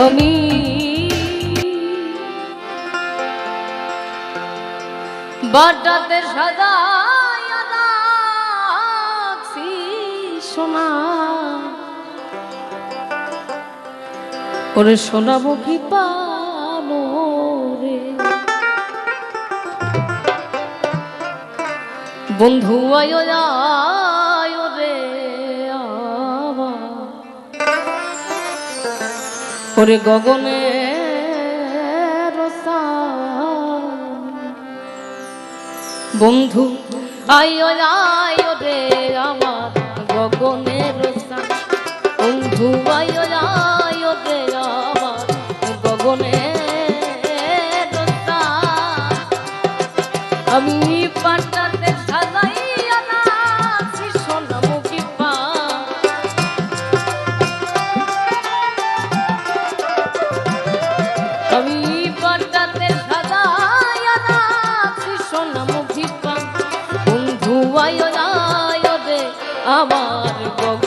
আমি বাড্ডাতে সাদা সোনা। ওরে সোনাবো কি পাবো রে বন্ধু আয়োজা ওরে গগনে বন্ধু আয় আয় রে। আমার গগ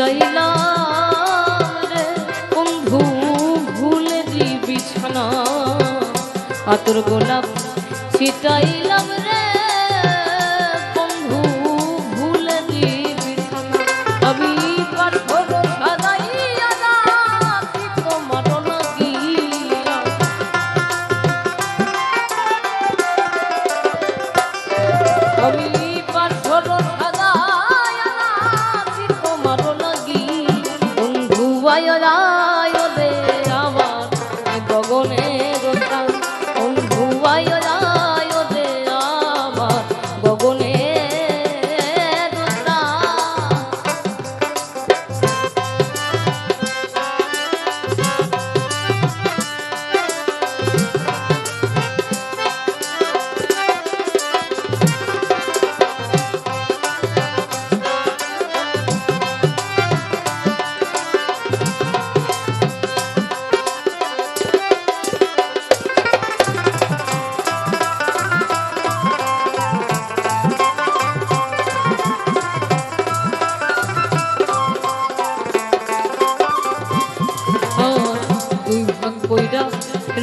যাইলাম রে বন্ধু ভুলে বিছানা আতর গোলাপ ছিটাইলাম রে রোতা ওই ভুয়ায়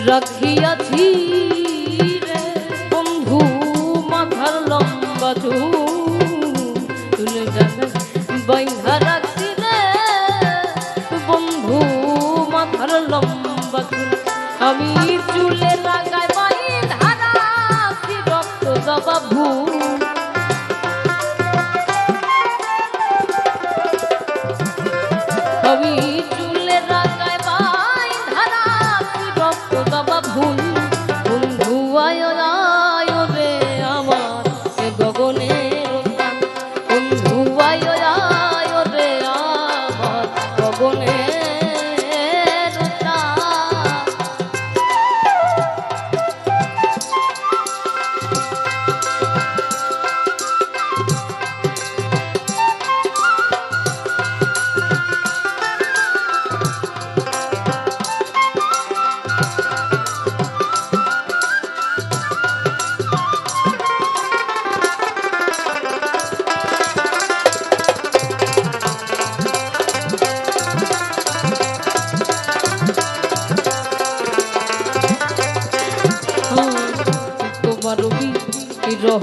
রাখিয়াছি রে বন্ধু মাথার লম্বা চুল বাইহা রাখছি রে বন্ধু মাথার লম্বা চুল। আমি চুলে লাগা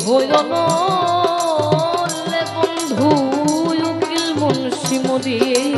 হইল বন্ধু উকিল মুন্সি মরিয়ে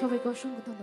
সবাইকে অসংখ্য